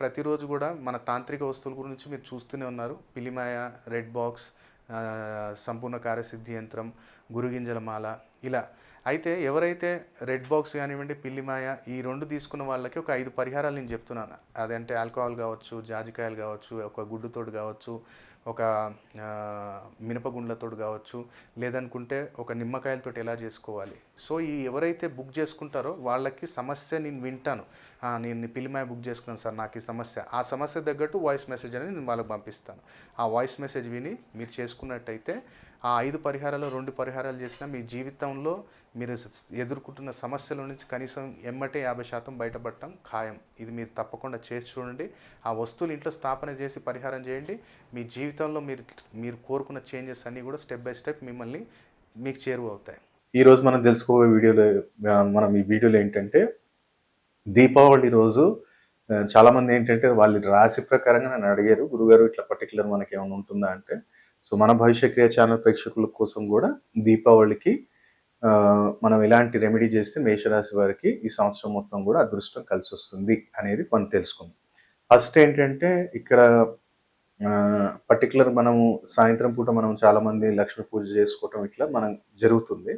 ప్రతిరోజు కూడా మన తాంత్రిక వస్తువుల గురించి మీరు చూస్తూనే ఉన్నారు. పిలిమాయ రెడ్ బాక్స్ సంపూర్ణ కార్యసిద్ధి యంత్రం గురుగింజల మాల ఇలా. అయితే ఎవరైతే రెడ్ బాక్స్ కానివ్వండి పిల్లిమాయ ఈ రెండు తీసుకున్న వాళ్ళకి ఒక ఐదు పరిహారాలు నేను చెప్తున్నాను. అదంటే ఆల్కహాల్ కావచ్చు జాజికాయలు కావచ్చు ఒక గుడ్డుతోడు కావచ్చు ఒక మినపగుండ్లతోడు మినపగుండ్లతోటి కావచ్చు లేదనుకుంటే ఒక నిమ్మకాయలతో ఎలా చేసుకోవాలి? సో ఈ ఎవరైతే బుక్ చేసుకుంటారో వాళ్ళకి సమస్య నేను వింటాను. నేను పిలిమాయ బుక్ చేసుకున్నాను సార్ నాకు ఈ సమస్య. ఆ సమస్య తగ్గట్టు వాయిస్ మెసేజ్ అనేది నేను వాళ్ళకి పంపిస్తాను. ఆ వాయిస్ మెసేజ్ విని మీరు చేసుకున్నట్టయితే ఆ ఐదు పరిహారాలు రెండు పరిహారాలు చేసినా మీ జీవితంలో మీరు ఎదుర్కొంటున్న సమస్యల నుంచి కనీసం ఎమ్మటే యాభై శాతం బయటపడటం ఖాయం. ఇది మీరు తప్పకుండా చేసి చూడండి. ఆ వస్తువులు ఇంట్లో స్థాపన చేసి పరిహారం చేయండి. మీ జీవితంలో మీరు మీరు కోరుకున్న చేంజెస్ అన్నీ కూడా స్టెప్ బై స్టెప్ మిమ్మల్ని మీకు చేరువవుతాయి. ఈరోజు ఈ రోజు మనం తెలుసుకోబోయే వీడియోలో మనం ఈ వీడియోలో ఏంటంటే దీపావళి రోజు చాలామంది ఏంటంటే వాళ్ళ రాశి ప్రకారంగా నన్ను అడిగారు గురుగారు ఇట్లా పర్టికులర్ మనకి ఏమైనా ఉంటుందా అంటే సో మన భవిష్య క్రియ ఛానల్ ప్రేక్షకుల కోసం కూడా దీపావళికి మనం ఎలాంటి రెమెడీ చేస్తే మేషరాశి వారికి ఈ సంవత్సరం మొత్తం కూడా అదృష్టం కలిసి వస్తుంది అనేది మనం తెలుసుకుందాం. ఫస్ట్ ఏంటంటే ఇక్కడ పర్టికులర్ మనము సాయంత్రం పూట మనం చాలామంది లక్ష్మీ పూజ చేసుకోవటం ఇట్లా మనం జరుగుతుంది.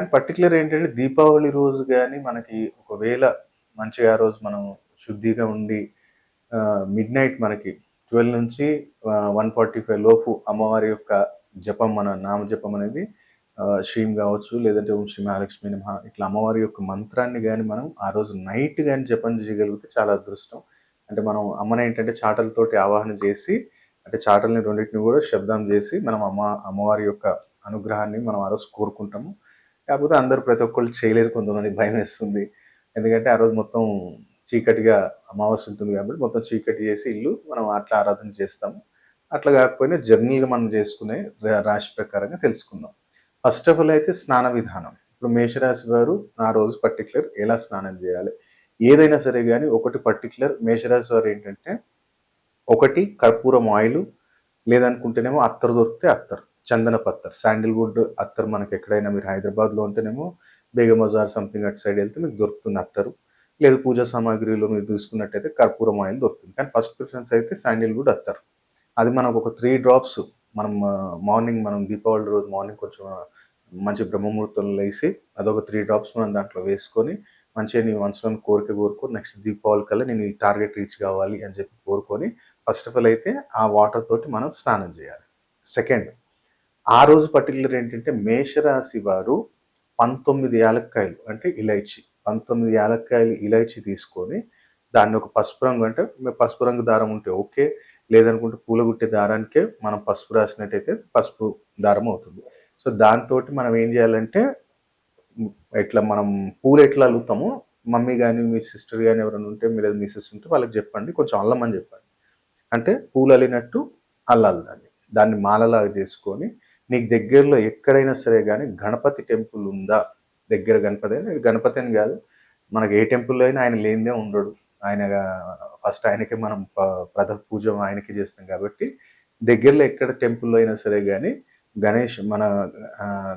అండ్ పర్టికులర్ ఏంటంటే దీపావళి రోజు కానీ మనకి ఒకవేళ మంచిగా ఆ రోజు మనం శుద్ధిగా ఉండి మిడ్ నైట్ మనకి ట్వెల్వ్ నుంచి వన్ ఫార్టీ ఫైవ్ లోపు అమ్మవారి యొక్క జపం మన నామ జపం అనేది శ్రీం కావచ్చు లేదంటే ఓం శ్రీ మహాలక్ష్మి నమ ఇట్లా అమ్మవారి యొక్క మంత్రాన్ని కానీ మనం ఆ రోజు నైట్ కానీ జపం చేయగలిగితే చాలా అదృష్టం. అంటే మనం అమ్మని ఏంటంటే చాటలతోటి ఆవాహన చేసి అంటే చాటల్ని రెండింటిని కూడా శబ్దం చేసి మనం అమ్మ అమ్మవారి యొక్క అనుగ్రహాన్ని మనం ఆ రోజు కోరుకుంటాము. కాకపోతే అందరూ ప్రతి ఒక్కళ్ళు చేయలేరు కొంతమంది భయం వేస్తుంది. ఎందుకంటే ఆ రోజు మొత్తం చీకటిగా అమావాస్య ఉంటుంది కాబట్టి మొత్తం చీకటి చేసి ఇల్లు మనం అట్లా ఆరాధన చేస్తాము. అట్లా కాకపోయినా జర్నీగా మనం చేసుకునే రా- రాశి ప్రకారంగా తెలుసుకుందాం. ఫస్ట్ ఆఫ్ ఆల్ అయితే స్నాన విధానం. ఇప్పుడు మేషరాశి వారు ఆ రోజు పర్టికులర్ ఎలా స్నానం చేయాలి? ఏదైనా సరే కానీ ఒకటి పర్టికులర్ మేషరాశి వారు ఏంటంటే ఒకటి కర్పూరం ఆయిల్ లేదనుకుంటేనేమో అత్తరు దొరికితే అత్తరు. చందన పత్తర్ శాండిల్వుడ్ అత్తర్ మనకి ఎక్కడైనా మీరు హైదరాబాద్లో ఉంటేనేమో బేగం బజార్ సంథింగ్ అటు సైడ్ వెళ్తే మీకు దొరుకుతుంది అత్తరు. లేదు పూజా సామాగ్రిలో మీరు చూసుకున్నట్టయితే కర్పూరం ఆయిల్ దొరుకుతుంది. కానీ ఫస్ట్ ప్రిఫరెన్స్ అయితే శాండిల్వుడ్ అత్తర్. అది మనకు ఒక త్రీ డ్రాప్స్ మనం మార్నింగ్ మనం దీపావళి రోజు మార్నింగ్ కొంచెం మంచి బ్రహ్మముహూర్తంలో వేసి అదొక త్రీ డ్రాప్స్ మనం దాంట్లో వేసుకొని మంచిగా నీ మనసులో కోరిక కోరుకొని నెక్స్ట్ దీపావళి కల్లా నేను ఈ టార్గెట్ రీచ్ కావాలి అని చెప్పి కోరుకొని ఫస్ట్ ఆఫ్ ఆల్ అయితే ఆ వాటర్ తోటి మనం స్నానం చేయాలి. సెకండ్ ఆ రోజు పర్టికులర్ ఏంటంటే మేషరాశి వారు పంతొమ్మిది యాలక్కాయలు అంటే ఇలైచి పంతొమ్మిది యాలక్కాయలు ఇలైచి తీసుకొని దాన్ని ఒక పసుపు రంగు అంటే మీ పసుపు రంగు దారం ఉంటే ఓకే లేదనుకుంటే పూలగుట్టే దారానికే మనం పసుపు రాసినట్టయితే పసుపు దారం అవుతుంది. సో దాంతో మనం ఏం చేయాలంటే ఎట్లా మనం పూలు ఎట్లా అల్లుతామో మమ్మీ కానీ మీ సిస్టర్ కానీ ఎవరైనా ఉంటే మీరు మీ సిస్టర్ ఉంటే వాళ్ళకి చెప్పండి కొంచెం అల్లమని చెప్పండి. అంటే పూలు అల్లినట్టు అల్లాలి దాన్ని. దాన్ని మాలలాగా చేసుకొని నీకు దగ్గరలో ఎక్కడైనా సరే కానీ గణపతి టెంపుల్ ఉందా? దగ్గర గణపతి అయినా గణపతి అని కాదు. మనకి ఏ టెంపుల్లో అయినా ఆయన లేనిదే ఉండడు. ఆయన ఫస్ట్ ఆయనకే మనం ప- ప్రథమ పూజ ఆయనకే చేస్తాం కాబట్టి దగ్గరలో ఎక్కడ టెంపుల్లో అయినా సరే కానీ గణేష్ మన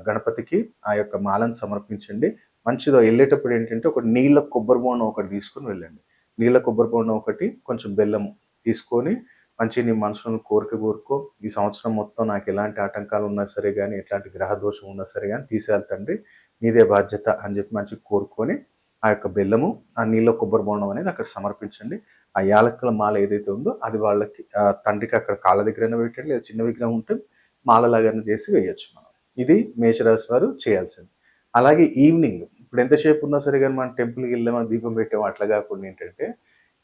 గణపతికి ఆ యొక్క మాలను సమర్పించండి. మంచిదో వెళ్ళేటప్పుడు ఏంటంటే ఒక నీళ్ళ కొబ్బరి బోండం ఒకటి తీసుకొని వెళ్ళండి. నీళ్ళ కొబ్బరి బోండం ఒకటి కొంచెం బెల్లం తీసుకొని మంచి నీ మనసును కోరిక కోరుకో. ఈ సంవత్సరం మొత్తం నాకు ఎలాంటి ఆటంకాలు ఉన్నా సరే కానీ ఎట్లాంటి గ్రహ దోషం ఉన్నా సరే కానీ తీసేళ్తండి నీదే బాధ్యత అని చెప్పి మంచిగా కోరుకొని ఆ యొక్క బెల్లము ఆ నీళ్ళ కొబ్బరి బోండం అనేది అక్కడ సమర్పించండి. ఆ యాలక్కల మాల ఏదైతే ఉందో అది వాళ్ళకి తండ్రికి అక్కడ కాళ్ళ దగ్గరైనా పెట్టండి లేదా చిన్న విగ్రహం ఉంటే మాలలాగానే చేసి వేయచ్చు మనం. ఇది మేషరాశి వారు చేయాల్సింది. అలాగే ఈవినింగ్ ఇప్పుడు ఎంతసేపు ఉన్నా సరే కానీ మనం టెంపుల్కి వెళ్ళామని దీపం పెట్టాము అట్లా కాకుండా ఏంటంటే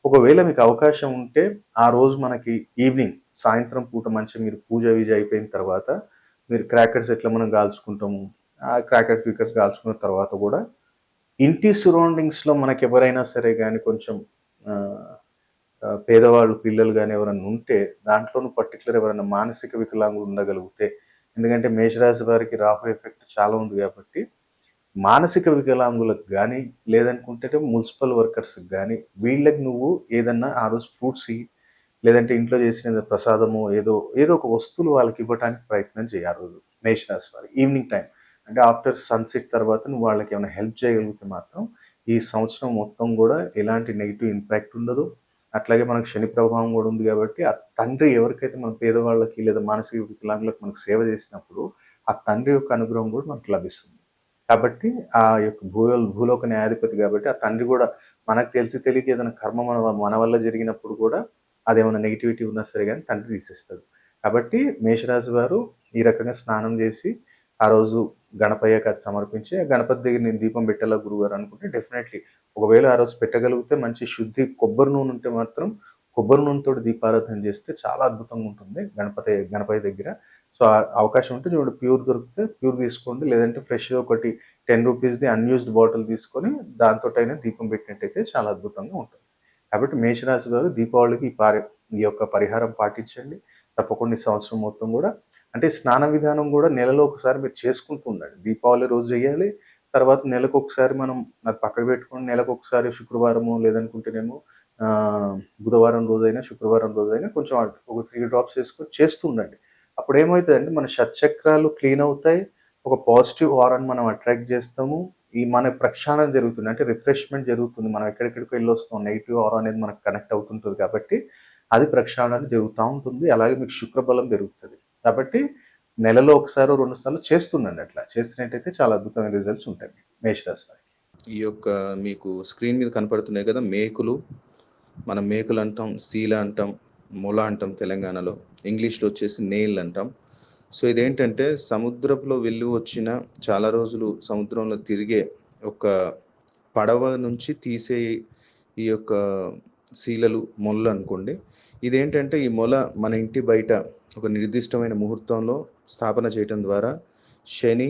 ఒకవేళ మీకు అవకాశం ఉంటే ఆ రోజు మనకి ఈవినింగ్ సాయంత్రం పూట మంచిగా మీరు పూజ వీజ అయిపోయిన తర్వాత మీరు క్రాకర్స్ ఎట్లా మనం కాల్చుకుంటాము ఆ క్రాకర్ క్రికర్స్ కాల్చుకున్న తర్వాత కూడా ఇంటి సరౌండింగ్స్లో మనకి ఎవరైనా సరే కానీ కొంచెం పేదవాళ్ళు పిల్లలు కానీ ఎవరైనా ఉంటే దాంట్లోనూ పర్టికులర్ ఎవరైనా మానసిక వికలాంగులు ఉండగలిగితే ఎందుకంటే మేషరాశి వారికి రాహు ఎఫెక్ట్ చాలా ఉంది కాబట్టి మానసిక వికలాంగులకు కానీ లేదనుకుంటే మున్సిపల్ వర్కర్స్కి కానీ వీళ్ళకి నువ్వు ఏదన్నా ఆ రోజు ఫ్రూట్స్ లేదంటే ఇంట్లో చేసిన ప్రసాదము ఏదో ఏదో ఒక వస్తువులు వాళ్ళకి ఇవ్వడానికి ప్రయత్నం చేయాలి నేషనల్స్ రోజు మేషరాశి వారికి ఈవినింగ్ టైం. అంటే ఆఫ్టర్ సన్సెట్ తర్వాత నువ్వు వాళ్ళకి ఏమైనా హెల్ప్ చేయగలిగితే మాత్రం ఈ సంవత్సరం మొత్తం కూడా ఎలాంటి నెగిటివ్ ఇంపాక్ట్ ఉండదు. అట్లాగే మనకు శని ప్రభావం కూడా ఉంది కాబట్టి ఆ తండ్రి ఎవరికైతే మన పేదవాళ్ళకి లేదా మానసిక వికలాంగులకు మనకు సేవ చేసినప్పుడు ఆ తండ్రి యొక్క అనుగ్రహం కూడా మనకు లభిస్తుంది. కాబట్టి ఆ యొక్క భూ భూలోక న్యాయాధిపతి కాబట్టి ఆ తండ్రి కూడా మనకు తెలిసి తెలియక ఏదైనా కర్మ మన మన వల్ల జరిగినప్పుడు కూడా అదేమైనా నెగిటివిటీ ఉన్నా సరే కానీ తండ్రి తీసేస్తాడు. కాబట్టి మేషరాజు వారు ఈ రకంగా స్నానం చేసి ఆ రోజు గణపయ్యకి అది సమర్పించి ఆ గణపతి దగ్గర నేను దీపం పెట్టాలా గురుగారు అనుకుంటే డెఫినెట్లీ ఒకవేళ ఆ రోజు పెట్టగలిగితే మంచి శుద్ధి కొబ్బరి నూనె ఉంటే మాత్రం కొబ్బరి నూనెతో దీపారాధన చేస్తే చాలా అద్భుతంగా ఉంటుంది గణపతి గణపతి దగ్గర. సో అవకాశం ఉంటే చూడండి ప్యూర్ దొరికితే ప్యూర్ తీసుకోండి. లేదంటే ఫ్రెష్ ఒకటి టెన్ రూపీస్ది అన్యూస్డ్ బాటిల్ తీసుకొని దాంతో అయినా దీపం పెట్టినట్టయితే చాలా అద్భుతంగా ఉంటుంది. కాబట్టి మేషరాశి గారు దీపావళికి ఈ పారి ఈ యొక్క పరిహారం పాటించండి. తప్పకుండా ఈ సంవత్సరం మొత్తం కూడా అంటే స్నాన విధానం కూడా నెలలో ఒకసారి మీరు చేసుకుంటూ ఉండండి. దీపావళి రోజు చేయాలి తర్వాత నెలకు ఒకసారి మనం అది పక్కకు పెట్టుకొని నెలకు ఒకసారి శుక్రవారము లేదనుకుంటేనేమో బుధవారం రోజైనా శుక్రవారం రోజైనా కొంచెం ఒక త్రీ డ్రాప్స్ వేసుకొని చేస్తూ ఉండండి. అప్పుడు ఏమవుతుందంటే మన షట్చక్రాలు క్లీన్ అవుతాయి ఒక పాజిటివ్ ఆరాన్ని మనం అట్రాక్ట్ చేస్తాము. ఈ మన ప్రక్షాళన జరుగుతుంది అంటే రిఫ్రెష్మెంట్ జరుగుతుంది. మనం ఎక్కడెక్కడికి వెళ్ళి వస్తాం నెగిటివ్ ఆరా అనేది మనకు కనెక్ట్ అవుతుంటుంది కాబట్టి అది ప్రక్షాళన జరుగుతూ ఉంటుంది. అలాగే మీకు శుక్రబలం పెరుగుతుంది. కాబట్టి నెలలో ఒకసారి రెండు సార్లు చేస్తుండండి అట్లా. చేస్తున్నట్టయితే చాలా అద్భుతమైన రిజల్ట్స్ ఉంటాయి మేషరాశి వారికి. ఈ యొక్క మీకు స్క్రీన్ మీద కనపడుతున్నాయి కదా మేకులు. మనం మేకులు అంటాం సీల అంటాం. మొల అంటాం తెలంగాణలో. ఇంగ్లీష్లో వచ్చేసి నేల్ అంటాం. సో ఇదేంటంటే సముద్రంలో వెళ్ళి వచ్చిన చాలా రోజులు సముద్రంలో తిరిగే ఒక పడవ నుంచి తీసే ఈ యొక్క శీలలు మొల్ల అనుకోండి. ఇదేంటంటే ఈ మొల మన ఇంటి బయట ఒక నిర్దిష్టమైన ముహూర్తంలో స్థాపన చేయటం ద్వారా శని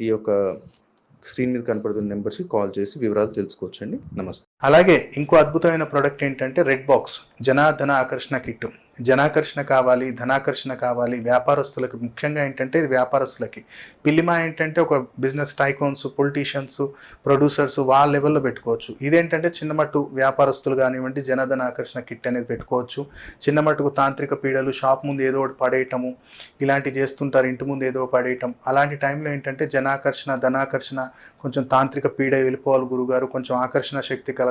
ఈ యొక్క స్క్రీన్ మీద కనపడుతున్న నెంబర్స్కి కాల్ చేసి వివరాలు తెలుసుకోవచ్చండి. నమస్తే. అలాగే ఇంకో అద్భుతమైన ప్రోడక్ట్ ఏంటంటే రెడ్ బాక్స్ జనాధన ఆకర్షణ కిట్ జనాకర్షణ కావాలి ధనాకర్షణ కావాలి వ్యాపారస్తులకు. ముఖ్యంగా ఏంటంటే ఇది వ్యాపారస్తులకి. పిల్లిమా ఏంటంటే ఒక బిజినెస్ టైకోన్స్ పొలిటీషియన్స్ ప్రొడ్యూసర్స్ వాళ్ళ లెవెల్లో పెట్టుకోవచ్చు. ఇదేంటంటే చిన్నమట్టు వ్యాపారస్తులు కానివ్వండి జనధన ఆకర్షణ కిట్ అనేది పెట్టుకోవచ్చు. చిన్నమట్టుకు తాంత్రిక పీడలు షాప్ ముందు ఏదో ఒకటి పడేయటము ఇలాంటివి చేస్తుంటారు ఇంటి ముందు ఏదో పడేయటం. అలాంటి టైంలో ఏంటంటే జనాకర్షణ ధనాకర్షణ కొంచెం తాంత్రిక పీడ వెళ్ళిపోవాలి గురుగారు కొంచెం ఆకర్షణ శక్తి కల